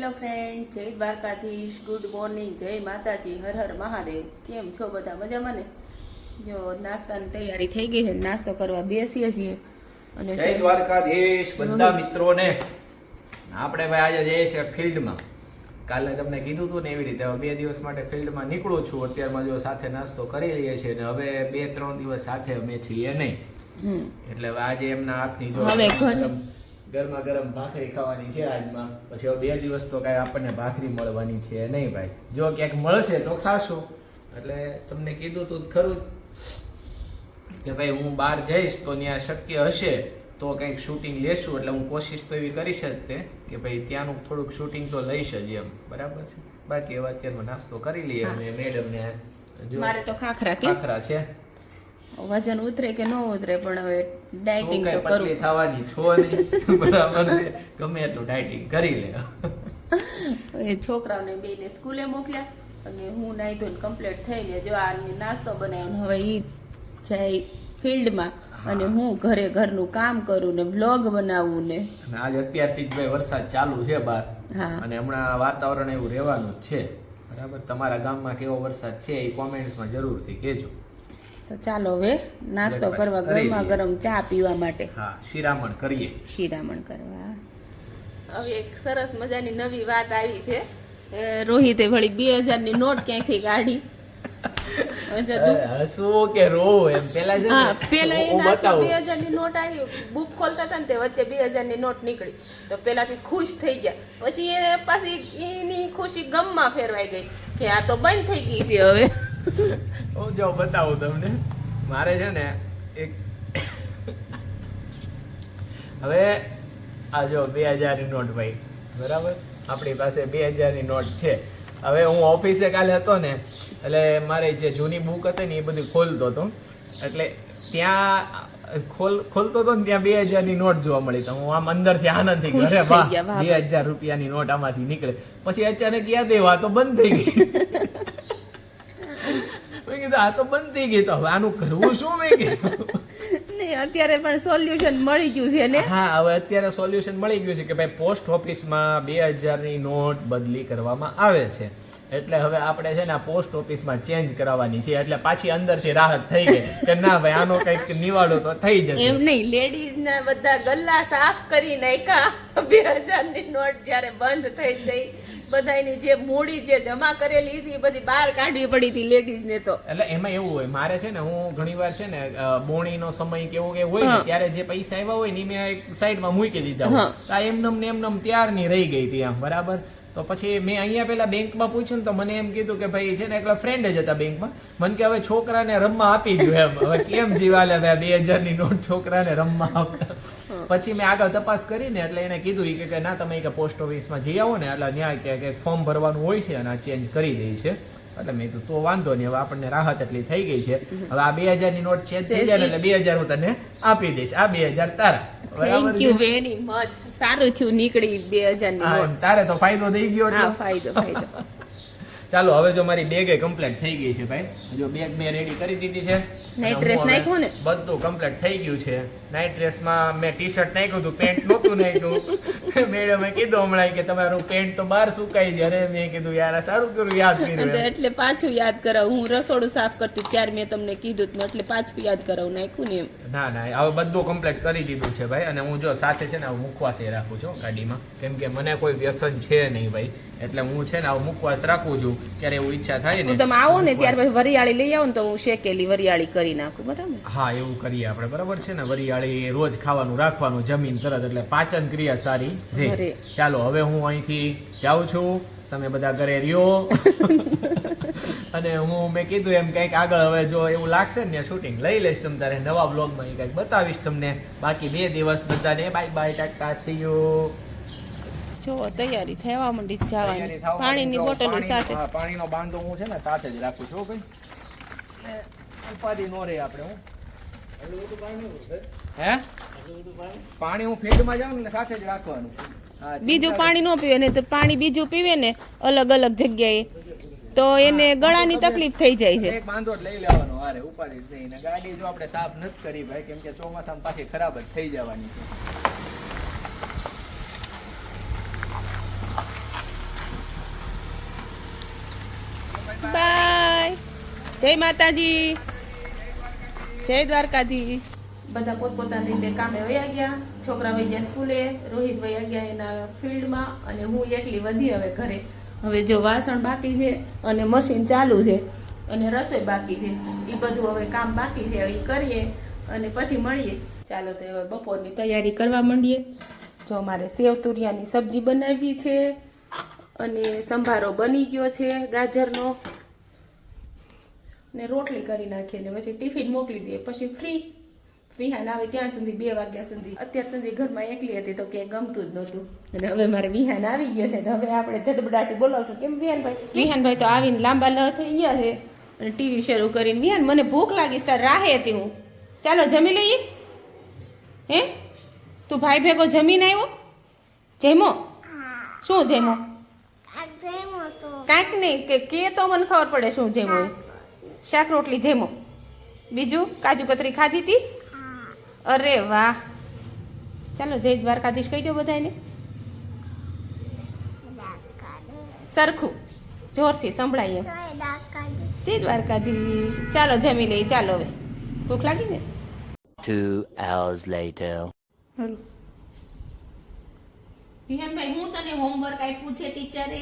Hello friend જય Dwarkadhish good morning જય માતાજી હર હર મહાદેવ. કેમ છો બધા મજામાં ને? જો નાસ્તાની તૈયારી થઈ ગઈ છે નાસ્તો કરવા બેસીએ છીએ. અને જય દ્વારકાધીશ બધા મિત્રોને. આપણે ભાઈ આજે જઈએ છીએ ફિલ્ડમાં. કાલે તમને કીધું હતું ને એવી રીતે. હવે બે દિવસ માટે ફિલ્ડમાં નીકળું છું. અત્યારમાં જો સાથે નાસ્તો કરી લઈએ છીએ ને હવે બે ત્રણ દિવસ સાથે અમે છીએ નહીં. એટલે આજે એમના હાથની જો ગરમ- ગરમા ભાખરી ખાવાની છે આજમાં. પછી હવે બે દિવસ તો કાંઈ આપણને ભાખરી મળવાની છે નહીં ભાઈ. જો ક્યાંક મળશે તો ખાશું. એટલે તમને કીધું તું ખરું કે ભાઈ હું બહાર જઈશ તો ત્યાં શક્ય હશે તો કંઈક શૂટિંગ લેશું. એટલે હું કોશિશ તો એવી કરીશ જ તે કે ભાઈ ત્યાંનું થોડુંક શૂટિંગ તો લઈશ જ એમ. બરાબર છે? બાકી એવા અત્યારમાં નાસ્તો કરી લઈએ અમે મેડમને મારે તો ખાખરા ખાખરા છે. વજન ઉતરે કે ન ઉતરે પણ હવે ડાયટિંગ તો પતલી થવાની છો નહીં. બરાબર છે? ગમે એટલું ડાયટિંગ કરી લે. એ છોકરાઓને બેને સ્કૂલે મોકલ્યા અને હું નાઈ ધોઈને કમ્પ્લીટ થઈને જો આ નાસ્તો બનાવ્યો ને હવે ઈ જાય ફિલ્ડમાં. અને હું. ઘરે ઘરનું કામ કરું ને બ્લોગ બનાવું ને. અને આજ અત્યારથી જ ભાઈ વરસાદ ચાલુ છે બહાર. હા. અને હમણાં વાતાવરણ એવું રહેવાનું જ છે. બરાબર? તમારા ગામમાં કેવો વરસાદ છે એ કોમેન્ટ્સમાં જરૂરથી કહેજો. તો ચાલો હવે નાસ્તો કરવા કરી ગરમા ગરમ ચા પીવા માટે. હા શિરામણ કરીએ. શિરામણ કરવા. હવે એક સરસ મજાની નવી વાત આવી છે. રોહિતે વળી બે હજારની નોટ ક્યાંથી કાઢી? હવે જો દુઃખ હસવું કે રોવું એમ? પેલા છે પેલા એના બે હજારની નોટ આવી બુક ખોલતા હતા ને તે વચ્ચે બે હજારની નોટ નીકળી. તો પેલાથી ખુશ થઈ ગયા. પછી એ પાછી એની ખુશી ગમમાં ફેરવાઈ ગઈ કે આ તો બંધ થઈ ગઈ છે હવે. હું જો બતાવું તમને. મારે છે ને એક હવે આ જો બે હજારની નોટ ભાઈ બરાબર? આપણી પાસે બે હજારની નોટ છે. હવે હું ઓફિસે કાલે હતો ને એટલે મારે જે જૂની બુક હતી ને એ બધી ખોલતો હતો. એટલે ત્યાં ખોલ ખોલતો હતો ને ત્યાં બે હજારની નોટ જોવા મળી તો હું આમ અંદરથી આનંદથી ઘરે વાહ બે હજાર રૂપિયાની નોટ આમાંથી નીકળે. પછી અચાનક યાદ એ વાતો તો બંધ થઈ ગઈ. મેં કીધું આ તો બંધ થઈ ગઈ તો હવે આનું કરવું શું મેં કીધું? નહીં અત્યારે પણ સોલ્યુશન મળી ગયું છે ને? હા હવે અત્યારે સોલ્યુશન મળી ગયું છે કે ભાઈ પોસ્ટ ઓફિસમાં બે હજારની નોટ બદલી કરવામાં આવે છે. એટલે હવે આપણે છે ને આ પોસ્ટ ઓફિસમાં ચેન્જ કરાવવાની છે. એટલે પાછી અંદરથી રાહત થઈ ગઈ કે ના ભાઈ આનો કંઈક નિવાડો તો થઈ જશે. એમ નહીં લેડીઝ ના બધા ગલ્લા સાફ કરી નાખ્યા. બે હજારની નોટ જ્યારે બંધ થઈ ગઈ બધાની જે મૂડી જે જમા કરેલી હતી બધી બહાર કાઢવી પડી હતી લેડીઝ ને તો. એટલે એમાં એવું હોય મારે છે ને હું ઘણીવાર છે ને બોણીનો સમય કેવો કે હોય ને ત્યારે જે પૈસા આવ્યા હોય ને મેં એક સાઈડમાં મૂકી દીધા આ એમનમ ને એમનેમ ત્યારની રહી ગઈ હતી આમ બરાબર? તો પછી મેં અહીંયા પેલા બેંકમાં પૂછ્યું તો મને એમ કીધું કે ભાઈ છે ને એકલા ફ્રેન્ડ જ હતા બેંકમાં. મને કે હવે છોકરાને રમવા આપી દો એમ. હવે કેમ જીવાલે બે હજારની નોટ છોકરાને રમવા આપતા? પછી મેં આગળ તપાસ કરીને એટલે એને કીધું કે ના તમે કે પોસ્ટ ઓફિસમાં જઈ આવો ને એટલે ત્યાં કે ફોર્મ ભરવાનું હોય છે અને આ ચેન્જ કરી દે છે. એટલે મેં કીધું તો વાંધો નહીં હવે આપણને રાહત એટલી થઈ ગઈ છે. હવે આ બે હજારની નોટ ચેન્જ થઈ જાય એટલે બે હજાર હું તને આપી દઈશ. આ બે હજાર તારા. થેન્ક યુ વેરી મચ સારું થયું નીકળી બે હજારની તારે તો ફાયદો થઈ ગયો ફાયદો ફાયદો. ચાલો હવે જો મારી બેગે કમ્પ્લીટ થઈ ગઈ છે ભાઈ. જો બેગ મેં રેડી કરી દીધી છે. Night ડ્રેસ નાખ્યો ને? બધું કમ્પ્લીટ થઈ ગયું છે. નાઇટ ડ્રેસમાં મેં ટી શર્ટ નાખ્યું હતું પેન્ટ નહોતું નાખ્યું. મેડમે કીધું હમણાં કે તમારું પેન્ટ તો બહાર સુકાઈ જ્યારે મેં કીધું યાર સારું કર્યું યાદ કર્યું એટલે પાછું યાદ કરાવું. હું રસોડું સાફ કરતી ત્યારે મેં તમને કીધું હતું. એટલે પાછું યાદ કરાવું નાખ્યું ને એમ. ના ના હવે બધું કમ્પ્લીટ કરી દીધું છે ભાઈ. અને હું જો સાથે છે ને હવે રાખું છું ગાડીમાં. કેમ કે મને કોઈ વ્યસન છે નહીં ભાઈ. એટલે હું છે ને આવું મુખવાસ રાખું છું ત્યારે એવું ઈચ્છા થાય ને. તમે આવો ને ત્યાર પછી વરિયાળી લઈ આવો ને તો હું શેકેલી વરિયાળી કરી નાખું બરાબર? હા એવું કરીએ આપણે બરાબર છે ને? વરિયાળી રોજ ખાવાનું રાખવાનું જમીન તરત એટલે પાચન ક્રિયા સારી. ચાલો હવે હું અહીંથી જાઉં છું. તમે બધા ઘરે રહ્યો. અને હું મેં કીધું એમ કંઈક આગળ હવે જો એવું લાગશે ને શૂટિંગ લઈ લઈશ તમ તારે નવા બ્લોગમાં એ કંઈક બતાવીશ તમને. બાકી બે દિવસ બધાને bye bye tata see you જો તૈયારી થવા માંડી જવાની. પાણીની. બોટલો સાથે. પાણીનો બાંધો હું છે ને સાથે જ રાખું છું ભાઈ. ઉપાધિ નો રે આપણે હું. હે? પાણી હું ફિલ્ડમાં જાઉં ને સાથે જ રાખવાનું. બીજું પાણી ન પીવે ને તો પાણી બીજું પીવે ને અલગ અલગ જગ્યાએ. તો એને ગળાની તકલીફ થઈ જાય છે. એક બાંધો લઈ લેવાનો હારે ઉપાડી જ નહીં. ગાડી જો આપણે સાફ નથી કરી ભાઈ કેમ કે ચોમાસામાં પાછી ખરાબ જ થઈ જવાની છે. જય માતાજી. જય દ્વારકાધી. બધા પોતપોતાની રીતે કામે વયા ગયા. છોકરા વહી ગયા સ્કૂલે, રોહિત વયા ગયા એના ફિલ્ડમાં અને હું એકલી વધી હવે ઘરે. હવે જો વાસણ બાકી છે અને મશીન ચાલુ છે અને રસોઈ બાકી છે. એ બધું હવે કામ બાકી છે એ કરીએ અને પછી મળીએ. ચાલો તો હવે બપોરની તૈયારી કરવા માંડીએ. જો અમારે સેવ તુરિયાની સબ્જી બનાવી છે અને સંભારો બની ગયો છે ગાજરનો. ને રોટલી કરી નાખીએ ને પછી ટિફિન મોકલી દઈએ. પછી ફ્રી વિહાન આવે ત્યાં સુધી બે વાગ્યા સુધી. અત્યાર સુધી ઘરમાં એકલી હતી તો કે ગમતું જ નહોતું. અને હવે મારે વિહાન આવી ગયો છે તો હવે આપણે ધડબડાટી બોલાવશું. કેમ વિહાનભાઈ વિહાનભાઈ તો આવીને લાંબા લ થઈ ગયા છે અને ટીવી શરૂ કરીને વિહાન મને ભૂખ લાગી તાર રાહે હતી હું. ચાલો જમી લઈએ? હે? તું ભાઈ ભેગો જમીને આવ્યો? જમો શું જમો કાંઈક નહીં કે કે તો મને ખબર પડે શું જેમો. શાક રોટલી જેમો. બીજું કાજુ કતરી ખાધી હતી અરે વાહ. ચાલો જય દ્વારકાધીશ કહી દો બધાને સરખું. જોરથી સંભળાય એમ. જય દ્વારકાધીશ. ચાલો જમી લઈએ ચાલો હવે. ભૂખ લાગી ને? Two hours later. હાલો. વિહાનભાઈ હું તને હોમવર્ક આપ્યું છે ટીચરે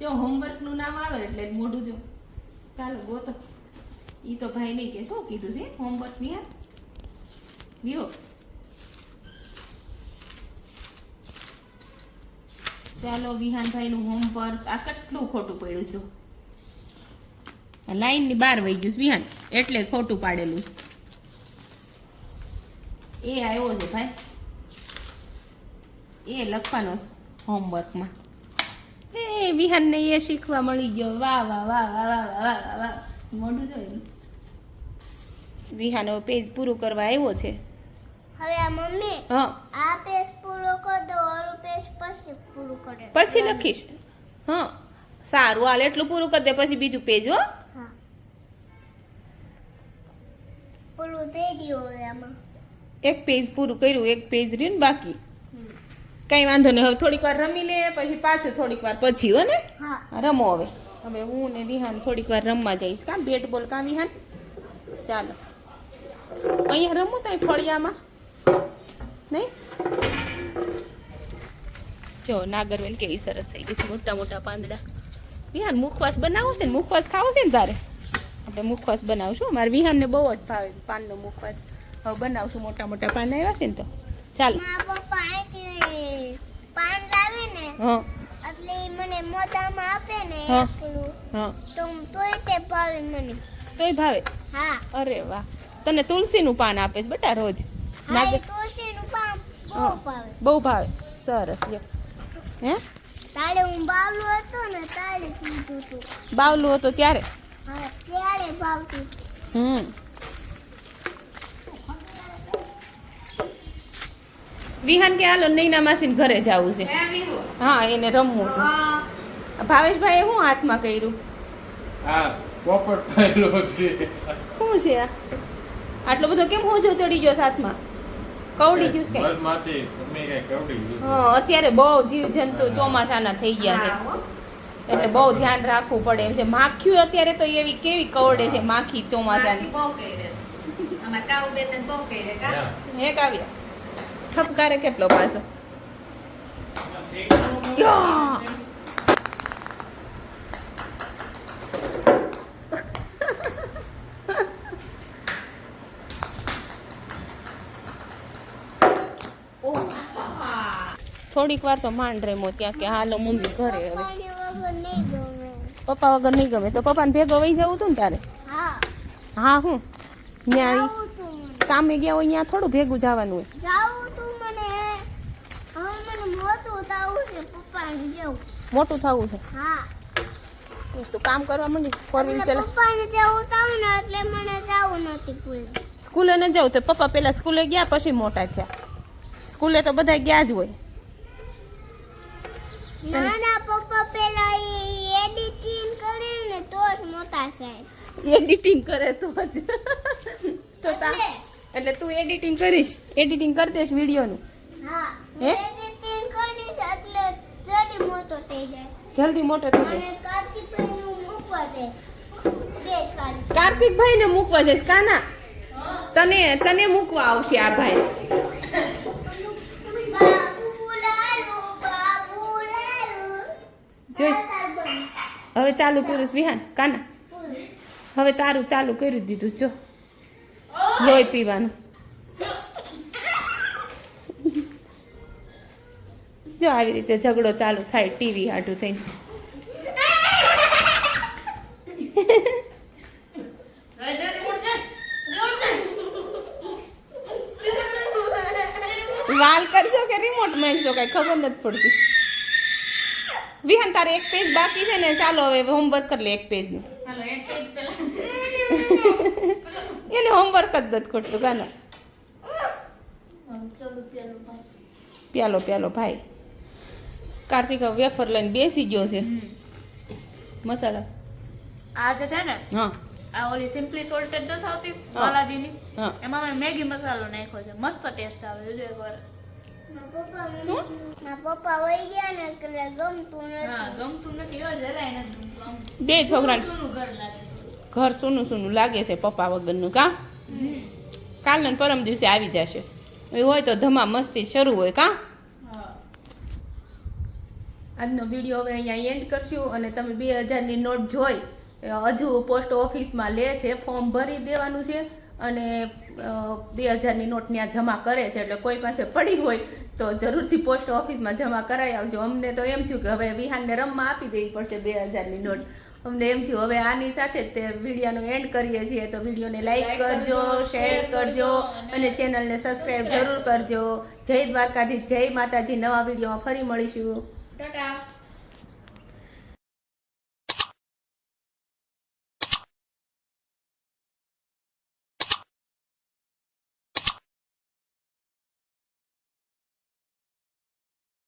જો હોમવર્કનું નામ આવે એટલે મોઢું જો. ચાલો ગોતો. ઈ તો ભાઈ નહીં કે શું કીધું છે? હોમવર્ક વિહાન વિહો ચાલો વિહાનભાઈ નું હોમવર્ક આ કેટલું ખોટું પડ્યું છે લાઈનની બહાર વહી ગયું વિહાન. એટલે ખોટું પાડેલું એ આવ્યો છે ભાઈ. એ લખવાનો હોમવર્કમાં એ વિહાનને એ શીખવા મળી ગયો. વાહ વાહ વાહ વાહ વાહ વાહ વાહ વાહ. મોઢું જોયું વિહાન પેજ પૂરું કરવા આવ્યો છે. હવે આ મમ્મી હા. આ પેજ પૂરો કર દો ઓલું પેજ પછી પૂરો કરે. પછી લખીશ. હા. સારું હાલ એટલું પૂરું કરી દે પછી બીજું પેજ હો. હા. પૂરું થઈ ગયું આમાં. એક પેજ પૂરું કર્યું એક પેજ રહ્યું ને બાકી. કઈ વાંધો નહીં હવે થોડીક વાર રમી લે પછી પાછું થોડીક વાર પછી હો ને. હા. રમો હવે. હવે હું ને વિહાન થોડીક વાર રમવા જઈશ. કાં બેટ બોલ કામ વિહાન? ચાલો. અહીંયા રમું સાહેબ ફળિયામાં. નહીં? જો નાગરવેલ કેવી સરસ થઈ ગઈ છે મોટા મોટા પાંદડા. વિહાન મુખવાસ બનાવો છે ને મુખવાસ ખાવો છે ને તારે? આપણે મુખવાસ બનાવશું. મારે વિહાનને બહુ જ ભાવે પાનનો મુખવાસ. હવે બનાવશું મોટા મોટા પાન આવ્યા છે ને તો. ચાલો. પાન લાવે ને એટલે મને મોટામાં આપે ને એકલું. તો તોય તે ભાવે મને. તોય ભાવે? હા. અરે વાહ. તને તુલસીનું પાન આપે છે બેટા રોજ. બહુ ભાવે. બહુ ભાવે. સરસ હે? બાવલું હતો ત્યારે? હા ત્યારે ભાવતું હમ. વિહાન કે હાલો નૈના માસીને ઘરે જવું છે. હા એને રમવું હતું. ભાવેશભાઈએ શું હાથમાં કર્યું? હા પોપટ પાયલો છે. શું છે આ? આટલો બધો કેમ હોજો ચડી ગયો સાથમાં? કવડી ગયું છે કઈ? માથે કઈ કવડી ગયું હા અત્યારે બહુ જીવ જંતુ ચોમાસાના થઈ ગયા છે. એટલે બહુ ધ્યાન રાખવું પડે એમ છે. માખ્યું અત્યારે તો એવી કેવી કવડે છે માખી ચોમાસાની. હે. કાવ્ય ઠપકારે કેટલો પાછો? યા! થોડીક વાર તો માંડ રેમો ત્યાં કે હાલો મમ્મી ઘરે હવે. પપ્પા વગર નહીં ગમે તો પપ્પાને ભેગો વહી જવું તું ને તારે? હા. હા હું? ત્યાં મને. કામે ગયા હોય ત્યાં થોડું ભેગું જવાનું હોય. મને. મને મોટું થાવું છે હા. તું કામ કરવા માંડી? ફોર વ્હીલ ચલા પપ્પાને જેવું ને એટલે મને જાવું નથી સ્કૂલે ન જાવ તો પપ્પા પેલા સ્કૂલે ગયા પછી મોટા થયા. સ્કૂલે તો બધા ગયા જ હોય. નાના પપ્પા પેલા એડિટિંગ કરે ને તો જ મોટા થાય. એડિટિંગ કરે તો જ. તો તા એટલે? તું એડિટિંગ કરીશ. એડિટિંગ કરી દઈશ વિડીયોનું. હા હે? એડિટિંગ કરીશ એટલે જલ્દી મોટો થઈ જાય. જલ્દી મોટો થઈ જાય કાર્તિકભાઈ નું મૂકવા કાઢી કાર્તિકભાઈ ને મૂકવા જઈશ. કાના? તને તને મૂકવા આવશે આ ભાઈ. જોઈ. હવે ચાલુ કર્યું વિહાન, કાના. હવે તારું ચાલુ કરી દીધું જો. લોહી પીવાનું. જો આવી રીતે ઝઘડો ચાલુ થાય ટીવી હાટું થઈને. વાલ કરજો કે રિમોટ મેકજો કઈ ખબર નથી પડતી. વિહાન તારે એક પેજ બાકી છે ને ચાલો હવે હોમવર્ક કરી લે એક પેજનું એને હોમવર્ક જ દત ખોટું ગાના પ્યાલો પ્યાલો ભાઈ. કાર્તિક વેફર લઈને બેસી ગયો છે. મસાલા. આ જે છે ને હા. આ ઓલી સિમ્પલી સોલ્ટેડ નથી આવતી હા. બાલાજીની? એમાં મેં મેગી મસાલો નાખ્યો છે. મસ્ત ટેસ્ટ આવે જોજો એકવાર. બે છોકરા ઘર. સૂનું સૂનું લાગે છે પપ્પા વગરનું કા? કાલને પરમ દિવસે આવી જશે. એ હોય તો ધમા મસ્તી શરૂ હોય કા? આજનો વીડિયો હવે અહીંયા એન્ડ કરશું અને તમે બે હજારની નોટ જોઈ હજુ પોસ્ટ ઓફિસમાં લે છે ફોર્મ ભરી દેવાનું છે અને બે હજારની નોટ ત્યાં જમા કરે છે. એટલે કોઈ પાસે પડી હોય તો જરૂરથી પોસ્ટ ઓફિસમાં જમા કરાવી આવજો. અમને તો એમ થયું કે હવે વિહાનને રમવા આપી દેવી પડશે બે હજારની નોટ. અમને એમ થયું હવે આની સાથે જ તે વિડીયોનો એન્ડ કરીએ છીએ. તો વિડીયોને લાઈક કરજો શેર કરજો અને અને ચેનલને સબસ્ક્રાઈબ જરૂર કરજો. જય દ્વારકાધીશ જય માતાજી. નવા વિડીયોમાં ફરી મળીશું. ટાટા.